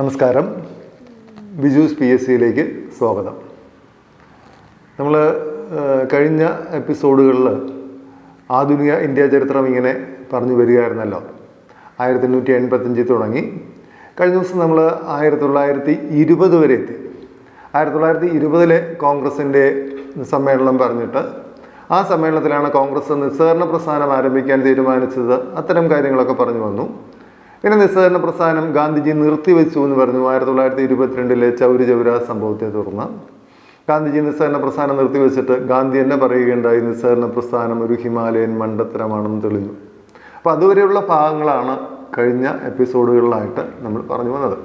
നമസ്കാരം. Byju's P S സിയിലേക്ക് സ്വാഗതം. നമ്മൾ കഴിഞ്ഞ എപ്പിസോഡുകളിൽ ആധുനിക ഇന്ത്യ ചരിത്രം ഇങ്ങനെ പറഞ്ഞു വരികയായിരുന്നല്ലോ. ആയിരത്തി എണ്ണൂറ്റി എൺപത്തഞ്ചിൽ തുടങ്ങി. കഴിഞ്ഞ ദിവസം നമ്മൾ ആയിരത്തി തൊള്ളായിരത്തി ഇരുപത് വരെ എത്തി. ആയിരത്തി തൊള്ളായിരത്തി ഇരുപതിലെ കോൺഗ്രസിന്റെ സമ്മേളനം പറഞ്ഞിട്ട് ആ സമ്മേളനത്തിലാണ് കോൺഗ്രസ് നിസ്സഹകരണ പ്രസ്ഥാനം ആരംഭിക്കാൻ തീരുമാനിച്ചത്. അത്തരം കാര്യങ്ങളൊക്കെ പറഞ്ഞു വന്നു. പിന്നെ നിസ്സഹകരണ പ്രസ്ഥാനം ഗാന്ധിജി നിർത്തിവെച്ചു എന്ന് പറഞ്ഞു. ആയിരത്തി തൊള്ളായിരത്തി ഇരുപത്തിരണ്ടിലെ ചൗരി ചൗര സംഭവത്തെ തുടർന്ന് ഗാന്ധിജി നിസ്സഹകരണ പ്രസ്ഥാനം നിർത്തിവെച്ചിട്ട് ഗാന്ധി എന്നെ പറയുകയുണ്ടായി നിസ്സഹകരണ പ്രസ്ഥാനം ഒരു ഹിമാലയൻ മണ്ടത്തരമാണെന്ന് തെളിഞ്ഞു. അപ്പോൾ അതുവരെയുള്ള ഭാഗങ്ങളാണ് കഴിഞ്ഞ എപ്പിസോഡുകളിലായിട്ട് നമ്മൾ പറഞ്ഞു വന്നത്.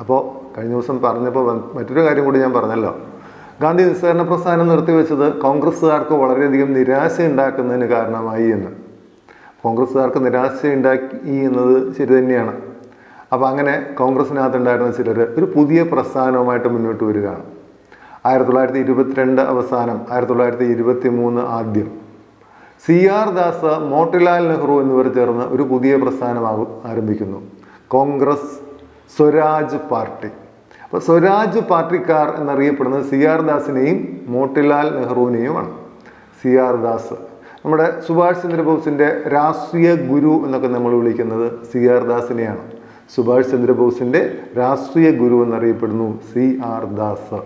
അപ്പോൾ കഴിഞ്ഞ ദിവസം പറഞ്ഞപ്പോൾ മറ്റൊരു കാര്യം കൂടി ഞാൻ പറഞ്ഞല്ലോ. ഗാന്ധി നിസ്സഹകരണ പ്രസ്ഥാനം നിർത്തിവെച്ചത് കോൺഗ്രസ്സുകാർക്ക് വളരെയധികം നിരാശ ഉണ്ടാക്കുന്നതിന് കാരണമായി എന്ന്. കോൺഗ്രസ്സുകാർക്ക് നിരാശയുണ്ടാക്കി എന്നത് ശരി തന്നെയാണ്. അപ്പോൾ അങ്ങനെ കോൺഗ്രസ്സിനകത്തുണ്ടായിരുന്ന ചിലർ ഒരു പുതിയ പ്രസ്ഥാനവുമായിട്ട് മുന്നോട്ട് വരികയാണ്. ആയിരത്തി തൊള്ളായിരത്തി ഇരുപത്തിരണ്ട് അവസാനം ആയിരത്തി തൊള്ളായിരത്തി ഇരുപത്തി മൂന്ന് ആദ്യം. സി ആർ ദാസ് മോട്ടിലാൽ നെഹ്റു എന്നിവർ ചേർന്ന് ഒരു പുതിയ പ്രസ്ഥാനമാകും ആരംഭിക്കുന്നു. കോൺഗ്രസ് സ്വരാജ് പാർട്ടി. അപ്പോൾ സ്വരാജ് പാർട്ടിക്കാർ എന്നറിയപ്പെടുന്നത് സി ആർ ദാസിനെയും മോട്ടിലാൽ നെഹ്റുവിനെയുമാണ്. C R Das. നമ്മുടെ സുഭാഷ് ചന്ദ്രബോസിന്റെ രാഷ്ട്രീയ ഗുരു എന്നൊക്കെ നമ്മൾ വിളിക്കുന്നത് സി ആർ ദാസിനെയാണ്. സുഭാഷ് ചന്ദ്രബോസിന്റെ രാഷ്ട്രീയ ഗുരു എന്നറിയപ്പെടുന്നു C R Das.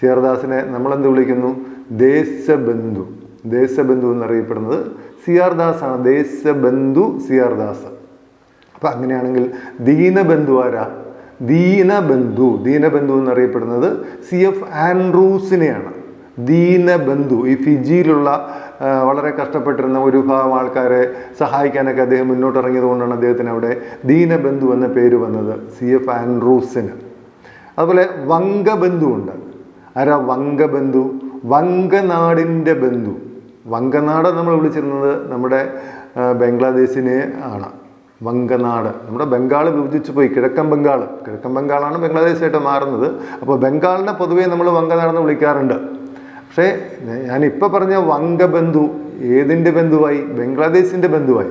C R ദാസിനെ നമ്മളെന്ത് വിളിക്കുന്നു? ദേശബന്ധു. ദേശബന്ധു എന്നറിയപ്പെടുന്നത് സി ആർ ദാസ് ആണ് ദേശബന്ധു സി ആർ ദാസ്. അപ്പം അങ്ങനെയാണെങ്കിൽ ദീനബന്ധു ആരാ? ദീനബന്ധു. ദീനബന്ധു എന്നറിയപ്പെടുന്നത് സി എഫ് ആൻഡ്രൂസിനെയാണ്. ദീനബന്ധു. ഈ ഫിജിയിലുള്ള വളരെ കഷ്ടപ്പെട്ടിരുന്ന ഒരു വിഭാഗം ആൾക്കാരെ സഹായിക്കാനൊക്കെ അദ്ദേഹം മുന്നോട്ടിറങ്ങിയത് കൊണ്ടാണ് അദ്ദേഹത്തിന് അവിടെ ദീനബന്ധു എന്ന പേര് വന്നത് സി. എഫ്. ആൻഡ്രൂസിന്. അതുപോലെ വംഗബന്ധു ഉണ്ട്. ആരാ വംഗബന്ധു? വങ്കനാടിന്റെ ബന്ധു. വങ്കനാട് നമ്മൾ വിളിച്ചിരുന്നത് നമ്മുടെ ബംഗ്ലാദേശിനെ ആണ്. വങ്കനാട് നമ്മുടെ ബംഗാൾ വിഭജിച്ചു പോയി കിഴക്കൻ ബംഗാൾ കിഴക്കൻ ബംഗാളാണ് ബംഗ്ലാദേശായിട്ട് മാറുന്നത്. അപ്പോൾ ബംഗാളിനെ പൊതുവേ നമ്മൾ വങ്കനാടെന്ന് വിളിക്കാറുണ്ട്. പക്ഷേ ഞാനിപ്പോൾ പറഞ്ഞ വങ്കബന്ധു ഏതിന്റെ ബന്ധുവായി? ബംഗ്ലാദേശിന്റെ ബന്ധുവായി.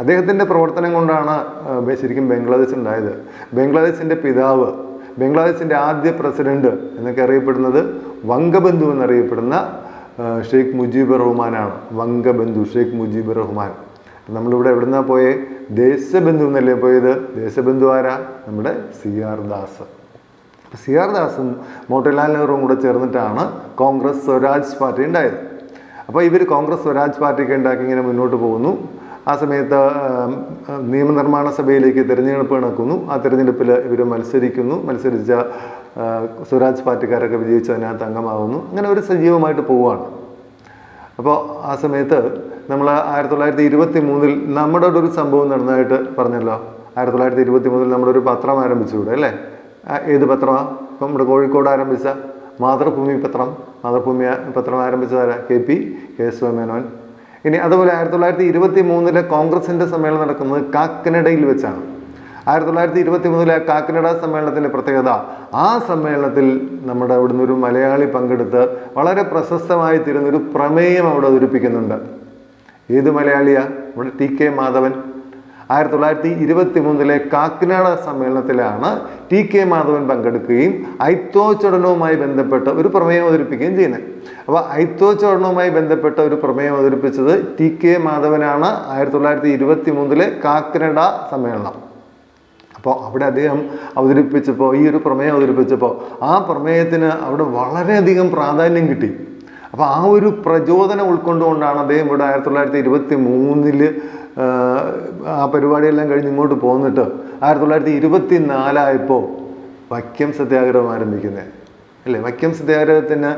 അദ്ദേഹത്തിന്റെ പ്രവർത്തനം കൊണ്ടാണ് ശരിക്കും ബംഗ്ലാദേശ് ഉണ്ടായത്. ബംഗ്ലാദേശിന്റെ പിതാവ് ബംഗ്ലാദേശിന്റെ ആദ്യ പ്രസിഡന്റ് എന്നൊക്കെ അറിയപ്പെടുന്നത് വങ്കബന്ധു എന്നറിയപ്പെടുന്ന ഷെയ്ഖ് മുജീബ് റഹ്മാനാണ്. വങ്കബന്ധു ഷെയ്ഖ് മുജീബ് റഹ്മാൻ. നമ്മളിവിടെ എവിടുന്നാ പോയേ? ദേശബന്ധു എന്നല്ലേ പോയത്? ദേശബന്ധു ആരാ? നമ്മുടെ C R Das. C R ദാസും Motilal നെഹ്റുവും കൂടെ ചേർന്നിട്ടാണ് കോൺഗ്രസ് സ്വരാജ് പാർട്ടി ഉണ്ടായത്. അപ്പോൾ ഇവർ കോൺഗ്രസ് സ്വരാജ് പാർട്ടിയൊക്കെ ഉണ്ടാക്കി ഇങ്ങനെ മുന്നോട്ട് പോകുന്നു. ആ സമയത്ത് നിയമനിർമ്മാണ സഭയിലേക്ക് തിരഞ്ഞെടുപ്പ് നടക്കുന്നു. ആ തിരഞ്ഞെടുപ്പിൽ ഇവർ മത്സരിക്കുന്നു. മത്സരിച്ച സ്വരാജ് പാർട്ടിക്കാരൊക്കെ വിജയിച്ച് അതിനകത്ത് അംഗമാകുന്നു അങ്ങനെ ഒരു സജീവമായിട്ട് പോവുകയാണ്. അപ്പോൾ ആ സമയത്ത് നമ്മൾ ആയിരത്തി തൊള്ളായിരത്തി ഇരുപത്തി മൂന്നിൽ നമ്മുടെ ഒരു സംഭവം നടന്നതായിട്ട് പറഞ്ഞല്ലോ. ആയിരത്തി തൊള്ളായിരത്തി ഇരുപത്തി മൂന്നിൽ നമ്മുടെ ഒരു പത്രം ആരംഭിച്ചുകൂടെ അല്ലേ? ഏത് പത്രമാണ് ഇപ്പം നമ്മുടെ കോഴിക്കോട് ആരംഭിച്ച മാതൃഭൂമി പത്രം മാതൃഭൂമി പത്രം ആരംഭിച്ചതാരാ? കെ പി കേശവമേനോൻ ഇനി അതുപോലെ ആയിരത്തി തൊള്ളായിരത്തി ഇരുപത്തി മൂന്നിലെ കോൺഗ്രസിന്റെ സമ്മേളനം നടക്കുന്നത് കാക്കനഡയിൽ വെച്ചാണ്. ആയിരത്തി തൊള്ളായിരത്തി ഇരുപത്തി മൂന്നിലെ കാക്കനഡ സമ്മേളനത്തിന്റെ പ്രത്യേകത ആ സമ്മേളനത്തിൽ നമ്മുടെ അവിടുന്ന് ഒരു മലയാളി പങ്കെടുത്ത് വളരെ പ്രശസ്തമായി തീരുന്ന ഒരു പ്രമേയം അവിടെ അവതരിപ്പിക്കുന്നുണ്ട്. ഏത് മലയാളിയാണ് നമ്മുടെ ടി കെ മാധവൻ. ആയിരത്തി തൊള്ളായിരത്തി ഇരുപത്തി മൂന്നിലെ കാക്കിനാട സമ്മേളനത്തിലാണ് ടി കെ മാധവൻ പങ്കെടുക്കുകയും ഐത്തോച്ചടനവുമായി ബന്ധപ്പെട്ട ഒരു പ്രമേയം അവതരിപ്പിക്കുകയും ചെയ്യുന്നത്. അപ്പോൾ ഐത്തോച്ചടനവുമായി ബന്ധപ്പെട്ട ഒരു പ്രമേയം അവതരിപ്പിച്ചത് ടി കെ മാധവനാണ് ആയിരത്തി തൊള്ളായിരത്തി ഇരുപത്തി മൂന്നിലെ കാക്കിനട സമ്മേളനം. അപ്പോൾ അവിടെ അദ്ദേഹം അവതരിപ്പിച്ചപ്പോൾ ഈ ഒരു പ്രമേയം അവതരിപ്പിച്ചപ്പോൾ ആ പ്രമേയത്തിന് അവിടെ വളരെയധികം പ്രാധാന്യം കിട്ടി. അപ്പോൾ ആ ഒരു പ്രചോദനം ഉൾക്കൊണ്ടുകൊണ്ടാണ് അദ്ദേഹം ഇവിടെ ആയിരത്തി തൊള്ളായിരത്തി ഇരുപത്തി മൂന്നിൽ ആ പരിപാടിയെല്ലാം കഴിഞ്ഞ് ഇങ്ങോട്ട് പോന്നിട്ട് ആയിരത്തി തൊള്ളായിരത്തി ഇരുപത്തി നാലായപ്പോൾ വൈക്കം സത്യാഗ്രഹം ആരംഭിക്കുന്നത് അല്ലേ? വൈക്കം സത്യാഗ്രഹത്തിന്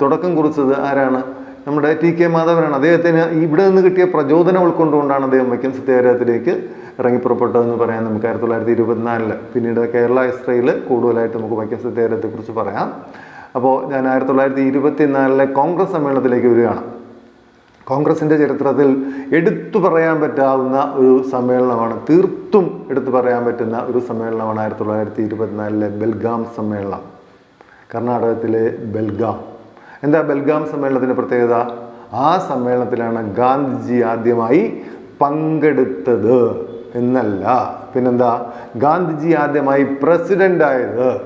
തുടക്കം കുറിച്ചത് ആരാണ്? നമ്മുടെ ടി കെ മാധവനാണ്. അദ്ദേഹത്തിന് ഇവിടെ നിന്ന് കിട്ടിയ പ്രചോദനം ഉൾക്കൊണ്ടുകൊണ്ടാണ് അദ്ദേഹം വൈക്കം സത്യാഗ്രഹത്തിലേക്ക് ഇറങ്ങിപ്പുറപ്പെട്ടതെന്ന് പറയാം നമുക്ക് ആയിരത്തി തൊള്ളായിരത്തി ഇരുപത്തിനാലിൽ പിന്നീട് കേരള ഹിസ്റ്ററിയിൽ കൂടുതലായിട്ട് നമുക്ക് വൈക്കം സത്യാഗ്രഹത്തെക്കുറിച്ച് പറയാം. അപ്പോൾ ഞാൻ ആയിരത്തി തൊള്ളായിരത്തി ഇരുപത്തിനാലിലെ കോൺഗ്രസ് സമ്മേളനത്തിലേക്ക് വരികയാണ്. കോൺഗ്രസിന്റെ ചരിത്രത്തിൽ എടുത്തു പറയാൻ പറ്റാവുന്ന ഒരു സമ്മേളനമാണ് തീർത്തും എടുത്തു പറയാൻ പറ്റുന്ന ഒരു സമ്മേളനമാണ് ആയിരത്തി തൊള്ളായിരത്തി ഇരുപത്തിനാലിലെ ബെൽഗാം സമ്മേളനം കർണാടകത്തിലെ ബെൽഗാം. എന്താ ബെൽഗാം സമ്മേളനത്തിന്റെ പ്രത്യേകത? ആ സമ്മേളനത്തിലാണ് ഗാന്ധിജി ആദ്യമായി പങ്കെടുത്തത് എന്നല്ല. പിന്നെന്താ? ഗാന്ധിജി ആദ്യമായി പ്രസിഡന്റ് ആയത്.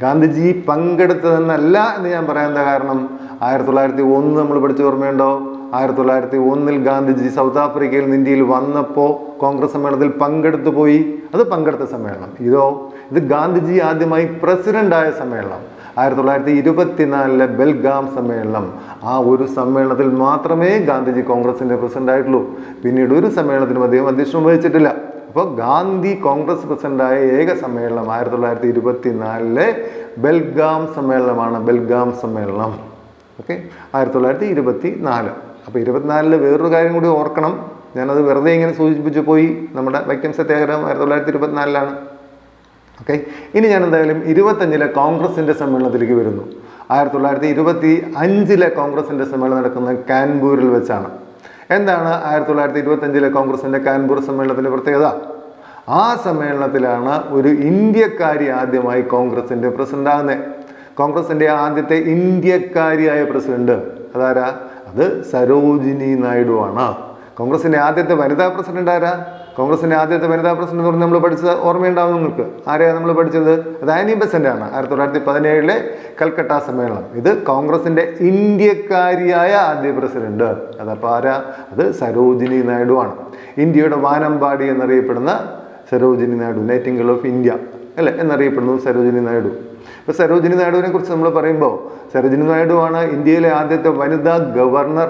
ഗാന്ധിജി പങ്കെടുത്തതെന്നല്ല എന്ന് ഞാൻ പറയാൻ എന്താ കാരണം? ആയിരത്തി തൊള്ളായിരത്തി ഒന്ന് നമ്മൾ പഠിച്ച ഓർമ്മയുണ്ടോ? ആയിരത്തി തൊള്ളായിരത്തി ഒന്നിൽ ഗാന്ധിജി സൗത്ത് ആഫ്രിക്കയിൽ നിന്ന് ഇന്ത്യയിൽ വന്നപ്പോൾ കോൺഗ്രസ് സമ്മേളനത്തിൽ പങ്കെടുത്തു പോയി. അത് പങ്കെടുത്ത സമ്മേളനം. ഇതോ ഇത് ഗാന്ധിജി ആദ്യമായി പ്രസിഡന്റ് ആയ സമ്മേളനം. ആയിരത്തി തൊള്ളായിരത്തി ഇരുപത്തിനാലിലെ ബെൽഗാം സമ്മേളനം. ആ ഒരു സമ്മേളനത്തിൽ മാത്രമേ ഗാന്ധിജി കോൺഗ്രസിന്റെ പ്രസിഡന്റ് ആയിട്ടുള്ളൂ. പിന്നീട് ഒരു സമ്മേളനത്തിനും അദ്ദേഹം അധ്യക്ഷം വഹിച്ചിട്ടില്ല. അപ്പോൾ ഗാന്ധി കോൺഗ്രസ് പ്രസിഡന്റായ ഏക സമ്മേളനം ആയിരത്തി തൊള്ളായിരത്തി ഇരുപത്തിനാലിലെ ബെൽഗാം സമ്മേളനമാണ്. ബെൽഗാം സമ്മേളനം. ഓക്കെ? ആയിരത്തി തൊള്ളായിരത്തി ഇരുപത്തി നാല് അപ്പോൾ ഇരുപത്തിനാലിൽ വേറൊരു കാര്യം കൂടി ഓർക്കണം. ഞാനത് വെറുതെ ഇങ്ങനെ സൂചിപ്പിച്ചു പോയി. നമ്മുടെ വൈക്കം സത്യാഗ്രഹം ആയിരത്തി തൊള്ളായിരത്തി ഇരുപത്തിനാലിലാണ്. ഓക്കെ ഇനി ഞാൻ എന്തായാലും ഇരുപത്തഞ്ചിലെ കോൺഗ്രസിന്റെ സമ്മേളനത്തിലേക്ക് വരുന്നു. ആയിരത്തി തൊള്ളായിരത്തി ഇരുപത്തി അഞ്ചിലെ കോൺഗ്രസിന്റെ സമ്മേളനം നടക്കുന്നത് കാൻപൂരിൽ വെച്ചാണ്. എന്താണ് ആയിരത്തി തൊള്ളായിരത്തി ഇരുപത്തഞ്ചിലെ കോൺഗ്രസിന്റെ കാൻപൂർ സമ്മേളനത്തിന്റെ പ്രത്യേകത? ആ സമ്മേളനത്തിലാണ് ഒരു ഇന്ത്യക്കാരി ആദ്യമായി കോൺഗ്രസിന്റെ പ്രസിഡന്റ് ആകുന്നത് കോൺഗ്രസിന്റെ ആദ്യത്തെ ഇന്ത്യക്കാരിയായ പ്രസിഡന്റ്. അതാരാ? അത് സരോജിനി നായിഡു ആണ് കോൺഗ്രസിന്റെ ആദ്യത്തെ വനിതാ പ്രസിഡന്റ് ആരാ? കോൺഗ്രസിന്റെ ആദ്യത്തെ വനിതാ പ്രസിഡന്റ് എന്ന് പറഞ്ഞ് നമ്മൾ പഠിച്ചത് ഓർമ്മയുണ്ടാവും നിങ്ങൾക്ക്. ആരെയാണ് നമ്മൾ പഠിച്ചത്? അത് ആനി ബെസന്റ് ആണ് ആയിരത്തി തൊള്ളായിരത്തി പതിനേഴിലെ കൽക്കട്ട സമ്മേളനം. ഇത് കോൺഗ്രസിന്റെ ഇന്ത്യക്കാരിയായ ആദ്യ പ്രസിഡന്റ്. അതപ്പോൾ ആരാ? അത് സരോജിനി നായിഡു ആണ് ഇന്ത്യയുടെ വാനമ്പാടി എന്നറിയപ്പെടുന്ന Sarojini Naidu nightingale of India അല്ലേ? എന്നറിയപ്പെടുന്നു സരോജിനി നായിഡു. ഇപ്പോൾ സരോജിനി നായിഡുവിനെ കുറിച്ച് നമ്മൾ പറയുമ്പോൾ സരോജിനി നായിഡു ആണ് ഇന്ത്യയിലെ ആദ്യത്തെ വനിതാ ഗവർണർ.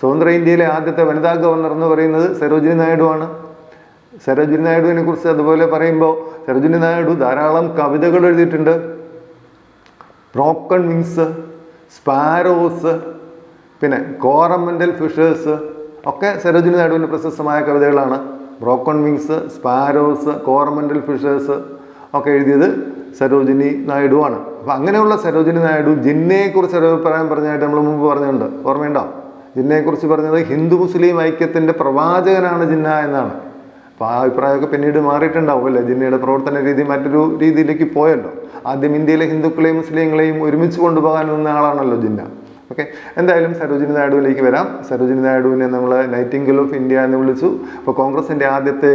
സ്വതന്ത്ര ഇന്ത്യയിലെ ആദ്യത്തെ വനിതാ ഗവർണർ എന്ന് പറയുന്നത് സരോജിനി നായിഡു ആണ് സരോജിനി നായിഡുവിനെ കുറിച്ച് അതുപോലെ പറയുമ്പോൾ സരോജിനി നായിഡു ധാരാളം കവിതകൾ എഴുതിയിട്ടുണ്ട്. ബ്രോക്കൺ വിങ്സ് സ്പാരോസ് പിന്നെ കോറമെന്റൽ ഫിഷേഴ്സ് ഒക്കെ സരോജിനി നായിഡുവിന്റെ പ്രശസ്തമായ കവിതകളാണ്. Broken wings sparrows Coromandel fishers ഒക്കെ എഴുതിയത് സരോജിനി നായിഡുവാണ് അപ്പം അങ്ങനെയുള്ള സരോജിനി നായിഡു ജിന്നയെക്കുറിച്ച് ഒരു അഭിപ്രായം പറഞ്ഞായിട്ട് നമ്മൾ മുമ്പ് പറഞ്ഞിട്ടുണ്ട്. ഓർമ്മയുണ്ടോ? ജിന്നയെക്കുറിച്ച് പറഞ്ഞത് ഹിന്ദു മുസ്ലിം ഐക്യത്തിന്റെ പ്രവാചകനാണ് ജിന്ന എന്നാണ്. അപ്പോൾ ആ അഭിപ്രായമൊക്കെ പിന്നീട് മാറിയിട്ടുണ്ടാവും അല്ലേ ജിന്നയുടെ പ്രവർത്തന രീതി മറ്റൊരു രീതിയിലേക്ക് പോയല്ലോ. ആദ്യം ഇന്ത്യയിലെ ഹിന്ദുക്കളെയും മുസ്ലിങ്ങളെയും ഒരുമിച്ച് കൊണ്ടുപോകാൻ നിന്ന ആളാണല്ലോ ജിന്ന. ഓക്കെ? എന്തായാലും സരോജിനി നായിഡുവിലേക്ക് വരാം. സരോജിനി നായിഡുവിനെ നമ്മൾ നൈറ്റിംഗിൾ ഓഫ് ഇന്ത്യ എന്ന് വിളിച്ചു. അപ്പോൾ കോൺഗ്രസിന്റെ ആദ്യത്തെ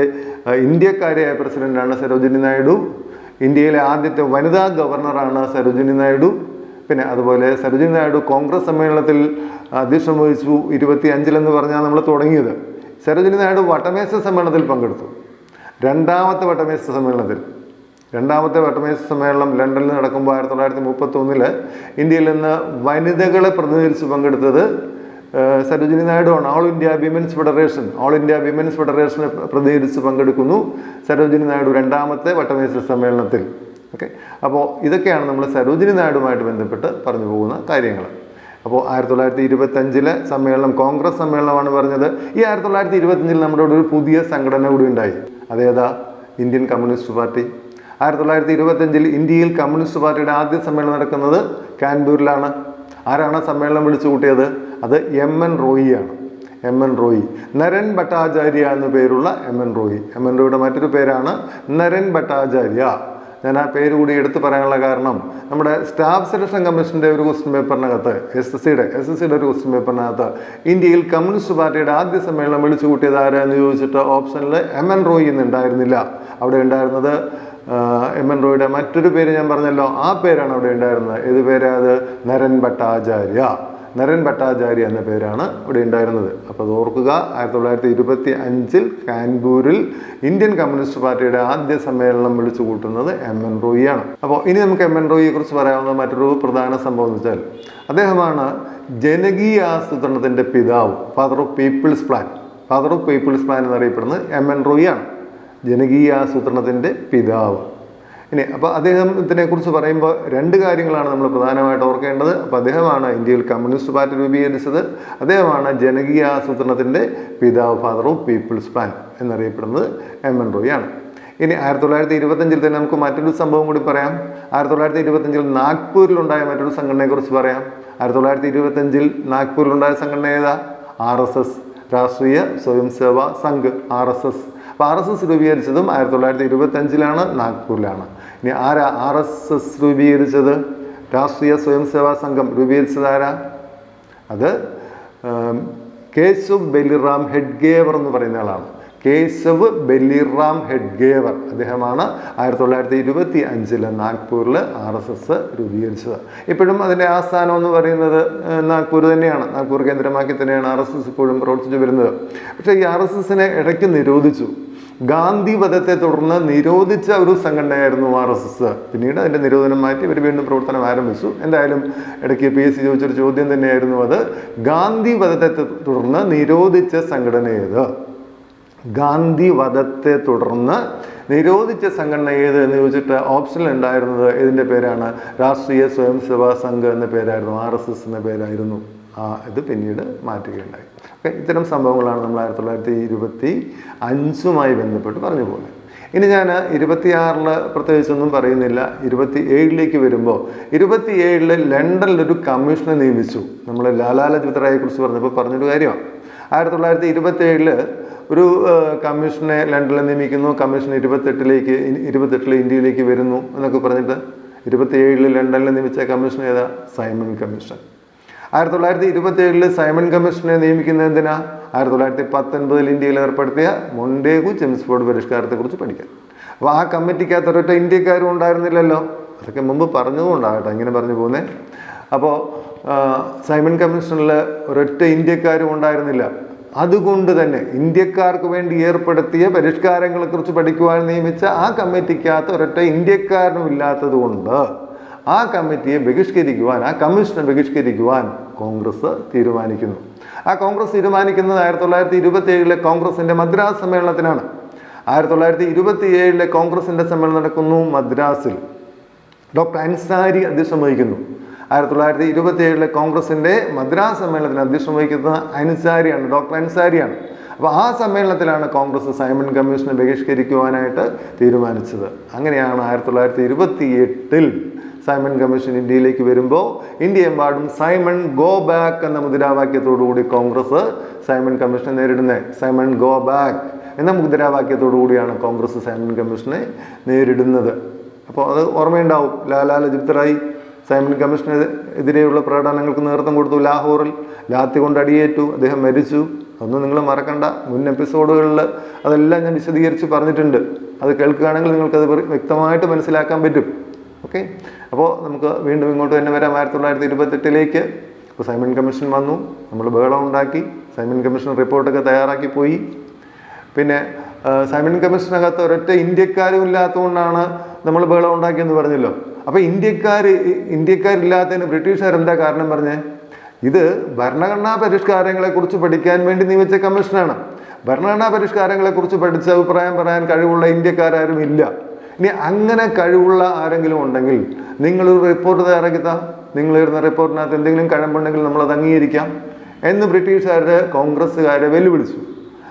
ഇന്ത്യക്കാരിയായ പ്രസിഡന്റാണ് സരോജിനി നായിഡു. ഇന്ത്യയിലെ ആദ്യത്തെ വനിതാ ഗവർണറാണ് സരോജിനി നായിഡു. പിന്നെ അതുപോലെ സരോജിനി നായിഡു കോൺഗ്രസ് സമ്മേളനത്തിൽ അധ്യക്ഷം വഹിച്ചു ഇരുപത്തി അഞ്ചിലെന്ന് പറഞ്ഞാൽ നമ്മൾ തുടങ്ങിയത്. സരോജിനി നായിഡു വട്ടമേശ സമ്മേളനത്തിൽ പങ്കെടുത്തു. രണ്ടാമത്തെ വട്ടമേശ സമ്മേളനത്തിൽ രണ്ടാമത്തെ വട്ടമേശ സമ്മേളനം ലണ്ടനിൽ നടക്കുമ്പോൾ ആയിരത്തി തൊള്ളായിരത്തി മുപ്പത്തി ഒന്നിൽ ഇന്ത്യയിൽ നിന്ന് വനിതകളെ പ്രതിനിധീകരിച്ച് പങ്കെടുത്തത് സരോജിനി നായിഡു ആണ് all India women's federation all India women's ഫെഡറേഷനെ പ്രതിനിധീകരിച്ച് പങ്കെടുക്കുന്നു സരോജിനി നായിഡു രണ്ടാമത്തെ വട്ടമേശ സമ്മേളനത്തിൽ. ഓക്കെ അപ്പോൾ ഇതൊക്കെയാണ് നമ്മൾ സരോജിനി നായിഡുമായിട്ട് ബന്ധപ്പെട്ട് പറഞ്ഞു പോകുന്ന കാര്യങ്ങൾ. അപ്പോൾ ആയിരത്തി തൊള്ളായിരത്തി ഇരുപത്തഞ്ചിലെ സമ്മേളനം കോൺഗ്രസ് സമ്മേളനമാണ് പറഞ്ഞത്. ഈ ആയിരത്തി തൊള്ളായിരത്തി ഇരുപത്തഞ്ചിൽ നമ്മുടെ ഒരു പുതിയ സംഘടന കൂടി ഉണ്ടായി. അതേതാ ഇന്ത്യൻ കമ്മ്യൂണിസ്റ്റ് പാർട്ടി. ആയിരത്തി തൊള്ളായിരത്തി ഇരുപത്തഞ്ചിൽ ഇന്ത്യയിൽ കമ്മ്യൂണിസ്റ്റ് പാർട്ടിയുടെ ആദ്യ സമ്മേളനം നടക്കുന്നത് കാൻപൂരിലാണ് ആരാണ് സമ്മേളനം വിളിച്ചു കൂട്ടിയത്? അത് എം എൻ റോയിയാണ് എം എൻ റോയി നരൻ ഭട്ടാചാര്യ എന്ന പേരുള്ള M N Roy M N റോയിയുടെ മറ്റൊരു പേരാണ് നരൻ ഭട്ടാചാര്യ ഞാൻ ആ പേര് കൂടി എടുത്തു പറയാനുള്ള കാരണം നമ്മുടെ സ്റ്റാഫ് സെലക്ഷൻ കമ്മീഷന്റെ ഒരു ക്വസ്റ്റ്യൻ പേപ്പറിനകത്ത് എസ് എസ് സിയുടെ എസ് എസ് സിയുടെ ഒരു ക്വസ്റ്റ്യൻ പേപ്പറിനകത്ത് ഇന്ത്യയിൽ കമ്മ്യൂണിസ്റ്റ് പാർട്ടിയുടെ ആദ്യ സമ്മേളനം വിളിച്ചു കൂട്ടിയത് ആരാന്ന് ചോദിച്ചിട്ട് ഓപ്ഷനിൽ എം എൻ റോയി എന്നുണ്ടായിരുന്നില്ല അവിടെ ഉണ്ടായിരുന്നത് എം എൻ റോയിയുടെ മറ്റൊരു പേര് ഞാൻ പറഞ്ഞല്ലോ ആ പേരാണ് അവിടെ ഉണ്ടായിരുന്നത്. ഏത് പേരാ അത്? നരൻ ഭട്ടാചാര്യ നരൻ ഭട്ടാചാര്യ എന്ന പേരാണ് ഇവിടെ ഉണ്ടായിരുന്നത്. അപ്പോൾ അത് ഓർക്കുക ആയിരത്തി തൊള്ളായിരത്തി ഇരുപത്തി അഞ്ചിൽ കാൻപൂരിൽ ഇന്ത്യൻ കമ്മ്യൂണിസ്റ്റ് പാർട്ടിയുടെ ആദ്യ സമ്മേളനം വിളിച്ചു കൂട്ടുന്നത് എം എൻ റോയിയാണ് അപ്പോൾ ഇനി നമുക്ക് എം എൻ റോയിയെ കുറിച്ച് പറയാവുന്ന മറ്റൊരു പ്രധാന സംഭവം എന്ന് വെച്ചാൽ അദ്ദേഹമാണ് ജനകീയ ആസൂത്രണത്തിന്റെ പിതാവ് father of people's plan. Father of people's plan എന്നറിയപ്പെടുന്നത് എം എൻ റോയിയാണ് ജനകീയ ആസൂത്രണത്തിന്റെ പിതാവ്. ഇനി അപ്പോൾ അദ്ദേഹത്തിനെ കുറിച്ച് പറയുമ്പോൾ രണ്ട് കാര്യങ്ങളാണ് നമ്മൾ പ്രധാനമായിട്ട് ഓർക്കേണ്ടത്. അപ്പോൾ അദ്ദേഹമാണ് ഇന്ത്യയിൽ കമ്മ്യൂണിസ്റ്റ് പാർട്ടി രൂപീകരിച്ചത്. അദ്ദേഹമാണ് ജനകീയ ആസൂത്രണത്തിന്റെ പിതാവ് ഫാദർ ഓഫ് പീപ്പിൾസ് പ്ലാൻ എന്നറിയപ്പെടുന്നത് എം എൻ റോയിയാണ് ഇനി ആയിരത്തി തൊള്ളായിരത്തി ഇരുപത്തഞ്ചിൽ തന്നെ നമുക്ക് മറ്റൊരു സംഭവം കൂടി പറയാം. ആയിരത്തി തൊള്ളായിരത്തി ഇരുപത്തഞ്ചിൽ നാഗ്പൂരിലുണ്ടായ മറ്റൊരു സംഘടനയെക്കുറിച്ച് പറയാം. ആയിരത്തി തൊള്ളായിരത്തി ഇരുപത്തഞ്ചിൽ നാഗ്പൂരിലുണ്ടായ സംഘടന ഏതാ? R S S Rashtriya Swayam Seva Sangh R S S. അപ്പോൾ ആർ എസ് എസ് രൂപീകരിച്ചതും ആയിരത്തി തൊള്ളായിരത്തി ഇരുപത്തഞ്ചിലാണ് നാഗ്പൂരിലാണ്. ഇനി ആരാ ആർ എസ് എസ് രൂപീകരിച്ചത്? രാഷ്ട്രീയ സ്വയം സേവാ സംഘം രൂപീകരിച്ചത് ആരാ? അത് കേശവ് ബലിറാം ഹെഡ്ഗേവർ എന്ന് പറയുന്ന ആളാണ്. കേശവ് ബലിറാം ഹെഡ്ഗേവർ. അദ്ദേഹമാണ് ആയിരത്തി തൊള്ളായിരത്തി ഇരുപത്തി അഞ്ചിൽ നാഗ്പൂരിൽ ആർ എസ് എസ് രൂപീകരിച്ചത്. ഇപ്പോഴും അതിന്റെ ആസ്ഥാനം എന്ന് പറയുന്നത് നാഗ്പൂർ തന്നെയാണ്. നാഗ്പൂർ കേന്ദ്രമാക്കി തന്നെയാണ് ആർ എസ് എസ് ഇപ്പോഴും പ്രവർത്തിച്ചു വരുന്നത്. പക്ഷേ ഈ ആർ എസ് എസിനെ ഇടയ്ക്ക് നിരോധിച്ചു. ഗാന്ധി വധത്തെ തുടർന്ന് നിരോധിച്ച ഒരു സംഘടനയായിരുന്നു ആർ എസ് എസ്. പിന്നീട് അതിന്റെ നിരോധനം മാറ്റി ഇവർ വീണ്ടും പ്രവർത്തനം ആരംഭിച്ചു. എന്തായാലും ഇടയ്ക്ക് പി എസ് സി ചോദിച്ചൊരു ചോദ്യം തന്നെയായിരുന്നു അത്. ഗാന്ധി വധത്തെ തുടർന്ന് നിരോധിച്ച സംഘടന ഏത്? ഗാന്ധി വധത്തെ തുടർന്ന് നിരോധിച്ച സംഘടന ഏത് എന്ന് ചോദിച്ചിട്ട് ഓപ്ഷനിൽ ഉണ്ടായിരുന്നത് ഇതിന്റെ പേരാണ്? രാഷ്ട്രീയ സ്വയം സംഘം എന്ന പേരായിരുന്നു ആർ എസ് എസ് എന്ന പേരായിരുന്നു. ആ ഇത് പിന്നീട് മാറ്റുകയുണ്ടായി. ഓക്കെ ഇത്തരം സംഭവങ്ങളാണ് നമ്മൾ ആയിരത്തി തൊള്ളായിരത്തി ഇരുപത്തി അഞ്ചുമായി ബന്ധപ്പെട്ട് പറഞ്ഞു പോകുന്നത്. ഇനി ഞാൻ ഇരുപത്തിയാറിൽ പ്രത്യേകിച്ചൊന്നും പറയുന്നില്ല. ഇരുപത്തി ഏഴിലേക്ക് വരുമ്പോൾ ഇരുപത്തി ലണ്ടനിൽ ഒരു കമ്മീഷനെ നിയമിച്ചു. നമ്മൾ ലാലാ ലജ്പത് റായെ കുറിച്ച് പറഞ്ഞപ്പോൾ പറഞ്ഞൊരു കാര്യമാണ്. ആയിരത്തി തൊള്ളായിരത്തി ഇരുപത്തി ഏഴിൽ ഒരു കമ്മീഷനെ ലണ്ടനിൽ നിയമിക്കുന്നു. കമ്മീഷൻ ഇരുപത്തെട്ടിലേക്ക് ഇരുപത്തെട്ടിൽ ഇന്ത്യയിലേക്ക് വരുന്നു എന്നൊക്കെ പറഞ്ഞിട്ട് ഇരുപത്തി ഏഴിൽ ലണ്ടനിൽ നിയമിച്ച കമ്മീഷൻ ഏതാ? Simon commission. ആയിരത്തി തൊള്ളായിരത്തി ഇരുപത്തി ഏഴിൽ സൈമൺ കമ്മീഷനെ നിയമിക്കുന്നത് എന്തിനാ? ആയിരത്തി തൊള്ളായിരത്തി പത്തൊൻപതിൽ ഇന്ത്യയിൽ ഏർപ്പെടുത്തിയ മൊണ്ടേഗു ചെംസ്ഫോർഡ് പരിഷ്കാരത്തെക്കുറിച്ച് പഠിക്കാൻ. അപ്പോൾ ആ കമ്മിറ്റിക്കകത്ത് ഒരൊറ്റ ഇന്ത്യക്കാരും ഉണ്ടായിരുന്നില്ലല്ലോ? അതൊക്കെ മുമ്പ് പറഞ്ഞതുകൊണ്ടാകട്ടെ ഇങ്ങനെ പറഞ്ഞു പോകുന്നേ. അപ്പോൾ സൈമൺ കമ്മീഷനിൽ ഒരൊറ്റ ഇന്ത്യക്കാരും ഉണ്ടായിരുന്നില്ല. അതുകൊണ്ട് തന്നെ ഇന്ത്യക്കാർക്ക് വേണ്ടി ഏർപ്പെടുത്തിയ പരിഷ്കാരങ്ങളെക്കുറിച്ച് പഠിക്കുവാൻ നിയമിച്ച ആ കമ്മിറ്റിക്കകത്ത് ഒരൊറ്റ ഇന്ത്യക്കാരനും ഇല്ലാത്തത് കൊണ്ട് ആ കമ്മിറ്റിയെ ബഹിഷ്കരിക്കുവാൻ ആ കമ്മീഷനെ ബഹിഷ്കരിക്കുവാൻ കോൺഗ്രസ് തീരുമാനിക്കുന്നു. ആ കോൺഗ്രസ് തീരുമാനിക്കുന്നത് ആയിരത്തി തൊള്ളായിരത്തി ഇരുപത്തി ഏഴിലെ കോൺഗ്രസിന്റെ മദ്രാസ് സമ്മേളനത്തിനാണ്. ആയിരത്തി തൊള്ളായിരത്തി ഇരുപത്തി ഏഴിലെ കോൺഗ്രസിന്റെ സമ്മേളനം നടക്കുന്നു മദ്രാസിൽ. ഡോക്ടർ അൻസാരി അധ്യക്ഷം വഹിക്കുന്നു ആയിരത്തി തൊള്ളായിരത്തി ഇരുപത്തി ഏഴിലെ കോൺഗ്രസിന്റെ മദ്രാസ് സമ്മേളനത്തിന് അധ്യക്ഷം വഹിക്കുന്നത് അൻസാരിയാണ് ഡോക്ടർ അൻസാരിയാണ്. അപ്പോൾ ആ സമ്മേളനത്തിലാണ് കോൺഗ്രസ് സൈമൺ കമ്മീഷനെ ബഹിഷ്കരിക്കുവാനായിട്ട് തീരുമാനിച്ചത്. അങ്ങനെയാണ് ആയിരത്തി തൊള്ളായിരത്തി ഇരുപത്തി എട്ടിൽ സൈമൺ കമ്മീഷൻ ഇന്ത്യയിലേക്ക് വരുമ്പോൾ ഇന്ത്യ ഇന്ത്യയെമ്പാടും സൈമൺ ഗോ ബാക്ക് എന്ന മുദ്രാവാക്യത്തോടുകൂടി കോൺഗ്രസ് സൈമൺ കമ്മീഷനെ നേരിടുന്നത് സൈമൺ ഗോ ബാക്ക് എന്ന മുദ്രാവാക്യത്തോടു കൂടിയാണ് കോൺഗ്രസ് സൈമൺ കമ്മീഷനെ നേരിടുന്നത്. അപ്പോൾ അത് ഓർമ്മയുണ്ടാവും. ലാലാ ജിപ്തറായി സൈമൺ കമ്മീഷന് എതിരെയുള്ള പ്രകടനങ്ങൾക്ക് നേതൃത്വം കൊടുത്തു ലാഹോറിൽ. ലാത്തി കൊണ്ട് അടിയേറ്റു. അദ്ദേഹം മരിച്ചു. അതൊന്നും നിങ്ങൾ മറക്കണ്ട. മുൻ എപ്പിസോഡുകളിൽ അതെല്ലാം ഞാൻ വിശദീകരിച്ച് പറഞ്ഞിട്ടുണ്ട്. അത് കേൾക്കുകയാണെങ്കിൽ നിങ്ങൾക്കത് വ്യക്തമായിട്ട് മനസ്സിലാക്കാൻ പറ്റും. ഓക്കെ അപ്പോൾ നമുക്ക് വീണ്ടും ഇങ്ങോട്ട് തന്നെ വരാം. ആയിരത്തി തൊള്ളായിരത്തി ഇരുപത്തെട്ടിലേക്ക് അപ്പോൾ സൈമൺ കമ്മീഷൻ വന്നു. നമ്മൾ ബഹളം ഉണ്ടാക്കി. സൈമൺ കമ്മീഷൻ റിപ്പോർട്ടൊക്കെ തയ്യാറാക്കി പോയി. പിന്നെ സൈമൺ കമ്മീഷനകത്ത് ഒരൊറ്റ ഇന്ത്യക്കാരും ഇല്ലാത്തതുകൊണ്ടാണ് നമ്മൾ ബഹളം ഉണ്ടാക്കിയെന്ന് പറഞ്ഞല്ലോ. അപ്പോൾ ഇന്ത്യക്കാർ ഇന്ത്യക്കാരില്ലാത്തതിന് ബ്രിട്ടീഷുകാർ എന്താ കാരണം പറഞ്ഞേ? ഇത് ഭരണഘടനാ പരിഷ്കാരങ്ങളെ കുറിച്ച് പഠിക്കാൻ വേണ്ടി നിയമിച്ച കമ്മീഷനാണ്. ഭരണഘടനാ പരിഷ്കാരങ്ങളെ കുറിച്ച് പഠിച്ച അഭിപ്രായം പറയാൻ കഴിവുള്ള ഇന്ത്യക്കാരും ഇല്ല. ഇനി അങ്ങനെ കഴിവുള്ള ആരെങ്കിലും ഉണ്ടെങ്കിൽ നിങ്ങളൊരു റിപ്പോർട്ട് തയ്യാറാക്കിത്താ. നിങ്ങൾ എഴുതുന്ന റിപ്പോർട്ടിനകത്ത് എന്തെങ്കിലും കഴമ്പുണ്ടെങ്കിൽ നമ്മളത് അംഗീകരിക്കാം എന്ന് ബ്രിട്ടീഷുകാരുടെ കോൺഗ്രസ്സുകാരെ വെല്ലുവിളിച്ചു.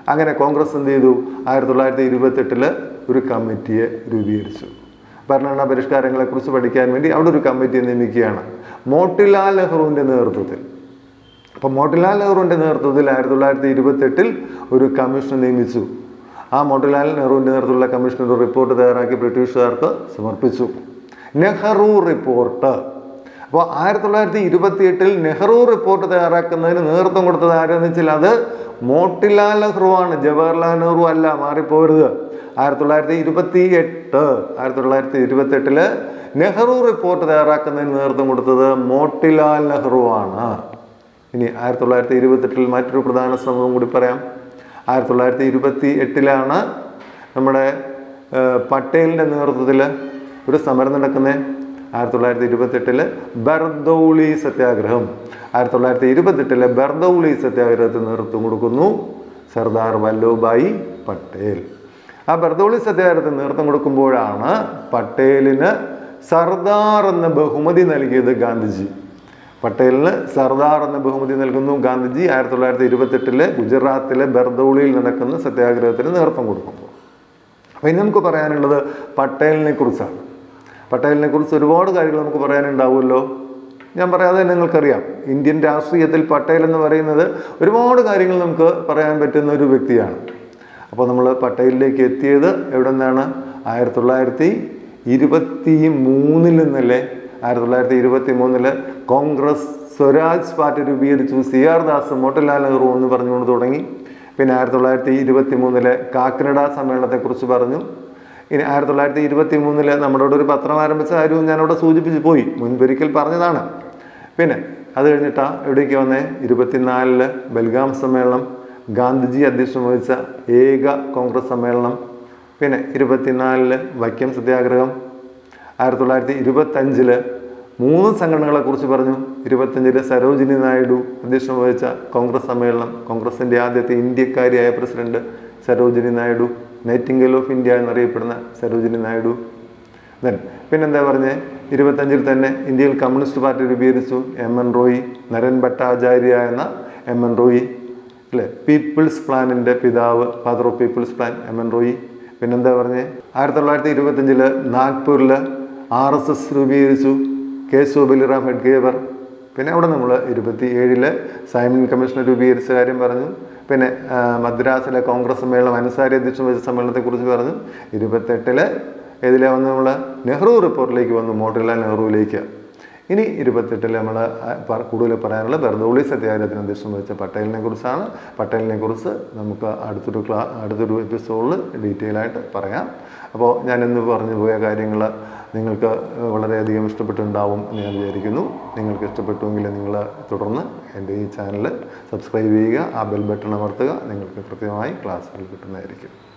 അങ്ങനെ കോൺഗ്രസ് എന്ത് ചെയ്തു? ആയിരത്തി തൊള്ളായിരത്തി ഇരുപത്തെട്ടിൽ ഒരു കമ്മിറ്റിയെ രൂപീകരിച്ചു. ഭരണഘടനാ പരിഷ്കാരങ്ങളെക്കുറിച്ച് പഠിക്കാൻ വേണ്ടി അവിടെ ഒരു കമ്മിറ്റിയെ നിയമിക്കുകയാണ്. മോട്ടിലാൽ നെഹ്റുവിന്റെ നേതൃത്വത്തിൽ. അപ്പോൾ മോട്ടിലാൽ നെഹ്റുവിന്റെ നേതൃത്വത്തിൽ ആയിരത്തി തൊള്ളായിരത്തി ഇരുപത്തെട്ടിൽ ഒരു കമ്മീഷൻ നിയമിച്ചു. ആ മോട്ടിലാൽ നെഹ്റുവിന്റെ നേതൃത്വത്തിലുള്ള കമ്മീഷൻ ഒരു റിപ്പോർട്ട് തയ്യാറാക്കി ബ്രിട്ടീഷുകാർക്ക് സമർപ്പിച്ചു. നെഹ്റു റിപ്പോർട്ട് അപ്പോൾ ആയിരത്തി തൊള്ളായിരത്തി ഇരുപത്തി എട്ടിൽ നെഹ്റു റിപ്പോർട്ട് തയ്യാറാക്കുന്നതിന് നേതൃത്വം കൊടുത്തത് ആരെന്ന് വെച്ചാൽ അത് മോട്ടിലാൽ നെഹ്റു ആണ്. ജവഹർലാൽ നെഹ്റു അല്ല മാറിപ്പോരുത്. ആയിരത്തി തൊള്ളായിരത്തി ഇരുപത്തി എട്ട് ആയിരത്തി തൊള്ളായിരത്തി ഇരുപത്തി എട്ടിൽ നെഹ്റു റിപ്പോർട്ട് തയ്യാറാക്കുന്നതിന് നേതൃത്വം കൊടുത്തത് മോട്ടിലാൽ നെഹ്റു ആണ്. ഇനി ആയിരത്തി തൊള്ളായിരത്തി ഇരുപത്തെട്ടിൽ മറ്റൊരു പ്രധാന സംഭവം കൂടി പറയാം. ആയിരത്തി തൊള്ളായിരത്തി ഇരുപത്തി എട്ടിലാണ് നമ്മുടെ പട്ടേലിന്റെ നേതൃത്വത്തിൽ ഒരു സമരം നടക്കുന്നത് ആയിരത്തി തൊള്ളായിരത്തി ഇരുപത്തെട്ടിൽ ബർദൌളി സത്യാഗ്രഹം. ആയിരത്തി തൊള്ളായിരത്തി ഇരുപത്തെട്ടിലെ ബർദൌളി സത്യാഗ്രഹത്തിന് നേതൃത്വം കൊടുക്കുന്നു സർദാർ വല്ലഭഭായി പട്ടേൽ. ആ ബർദൌളി സത്യാഗ്രഹത്തിന് നേതൃത്വം കൊടുക്കുമ്പോഴാണ് പട്ടേലിന് സർദാർ എന്ന ബഹുമതി നൽകിയത് ഗാന്ധിജി. പട്ടേലിന് സർദാർ എന്ന ബഹുമതി നൽകുന്നു. ഗാന്ധിജി ആയിരത്തി തൊള്ളായിരത്തി ഇരുപത്തെട്ടിലെ ഗുജറാത്തിലെ ബർദൌളിയിൽ നടക്കുന്ന സത്യാഗ്രഹത്തിന് നേതൃത്വം കൊടുക്കുന്നു. അപ്പം ഇനി നമുക്ക് പറയാനുള്ളത് പട്ടേലിനെ കുറിച്ചാണ്. പട്ടേലിനെ കുറിച്ച് ഒരുപാട് കാര്യങ്ങൾ നമുക്ക് പറയാനുണ്ടാവുമല്ലോ. ഞാൻ പറയാതെ നിങ്ങൾക്കറിയാം. ഇന്ത്യൻ രാഷ്ട്രീയത്തിൽ പട്ടേൽ എന്ന് പറയുന്നത് ഒരുപാട് കാര്യങ്ങൾ നമുക്ക് പറയാൻ പറ്റുന്ന ഒരു വ്യക്തിയാണ്. അപ്പോൾ നമ്മൾ പട്ടേലിലേക്ക് എത്തിയത് എവിടെ നിന്നാണ് ആയിരത്തി തൊള്ളായിരത്തി ഇരുപത്തി മൂന്നിൽ നിന്നല്ലേ ആയിരത്തി തൊള്ളായിരത്തി ഇരുപത്തി മൂന്നിൽ കോൺഗ്രസ് സ്വരാജ് പാർട്ടി രൂപീകരിച്ചു. സി ആർ ദാസ് മോട്ടിലാൽ നെഹ്റു എന്ന് പറഞ്ഞുകൊണ്ട് തുടങ്ങി. പിന്നെ ആയിരത്തി തൊള്ളായിരത്തി ഇരുപത്തി മൂന്നിലെ കാക്കനഡ സമ്മേളനത്തെക്കുറിച്ച് പറഞ്ഞു. ഇനി ആയിരത്തി തൊള്ളായിരത്തി ഇരുപത്തി മൂന്നിൽ നമ്മുടെ ഇവിടെ ഒരു പത്രം ആരംഭിച്ച കാര്യവും ഞാനവിടെ സൂചിപ്പിച്ച് പോയി. മുൻപൊരിക്കൽ പറഞ്ഞതാണ്. പിന്നെ അത് കഴിഞ്ഞിട്ടാ എവിടേക്ക് വന്നേ? ഇരുപത്തിനാലിൽ ബൽഗാം സമ്മേളനം ഗാന്ധിജി അധ്യക്ഷം വഹിച്ച ഏക കോൺഗ്രസ് സമ്മേളനം. പിന്നെ ഇരുപത്തിനാലിൽ വൈക്കം സത്യാഗ്രഹം ആയിരത്തി തൊള്ളായിരത്തി ഇരുപത്തഞ്ചിൽ മൂന്ന് സംഘടനകളെ കുറിച്ച് പറഞ്ഞു. ഇരുപത്തഞ്ചിൽ സരോജിനി നായിഡു അധ്യക്ഷം വഹിച്ച കോൺഗ്രസ് സമ്മേളനം കോൺഗ്രസിന്റെ ആദ്യത്തെ ഇന്ത്യക്കാരിയായ president Sarojini Naidu nightingale of India എന്നറിയപ്പെടുന്ന സരോജിനി നായിഡു. ദെൻ പിന്നെന്താ പറഞ്ഞേ? ഇരുപത്തഞ്ചിൽ തന്നെ ഇന്ത്യയിൽ കമ്മ്യൂണിസ്റ്റ് പാർട്ടി രൂപീകരിച്ചു. എം. എൻ. റോയി നരൻ ഭട്ടാചാര്യ എന്ന എം. എൻ. റോയി അല്ലേ? പീപ്പിൾസ് പ്ലാനിന്റെ പിതാവ് father of people's plan M. N. Roy. പിന്നെന്താ പറഞ്ഞേ? ആയിരത്തി തൊള്ളായിരത്തി ഇരുപത്തഞ്ചിൽ നാഗ്പൂരിൽ ആർ എസ് എസ് രൂപീകരിച്ചു കേശവ് ബലിറാം ഹെഡ്ഗേവർ പിന്നെ അവിടെ നമ്മൾ ഇരുപത്തി ഏഴിൽ സൈമൺ കമ്മീഷൻ രൂപീകരിച്ച കാര്യം പറഞ്ഞു. പിന്നെ മദ്രാസിലെ കോൺഗ്രസ് സമ്മേളനം അൻസാരി അധ്യക്ഷൻ സമ്മേളനത്തെ സമ്മേളനത്തെക്കുറിച്ച് പറഞ്ഞു. ഇരുപത്തെട്ടിൽ ഇതിലെ വന്ന് നമ്മൾ നെഹ്റു റിപ്പോർട്ടിലേക്ക് വന്നു മോട്ടിലാൽ നെഹ്റുവിലേക്ക്. ഇനി ഇരുപത്തെട്ടിൽ നമ്മൾ കൂടുതൽ പറയാനുള്ള ബർദോളി സത്യാഗ്രഹത്തിന് അധ്യക്ഷം വഹിച്ച പട്ടേലിനെ കുറിച്ചാണ്. പട്ടേലിനെ കുറിച്ച് നമുക്ക് അടുത്തൊരു ക്ലാ അടുത്തൊരു എപ്പിസോഡിൽ ഡീറ്റെയിൽ ആയിട്ട് പറയാം. അപ്പോൾ ഞാൻ ഇന്ന് പറഞ്ഞു പോയ കാര്യങ്ങൾ നിങ്ങൾക്ക് വളരെയധികം ഇഷ്ടപ്പെട്ടുണ്ടാവും എന്ന് ഞാൻ വിചാരിക്കുന്നു. നിങ്ങൾക്ക് ഇഷ്ടപ്പെട്ടുവെങ്കിൽ നിങ്ങൾ തുടർന്ന് എന്റെ ഈ ചാനൽ സബ്സ്ക്രൈബ് ചെയ്യുക ആ ബെൽ ബട്ടൺ അമർത്തുക. നിങ്ങൾക്ക് കൃത്യമായി ക്ലാസ്സുകൾ കിട്ടുന്നതായിരിക്കും.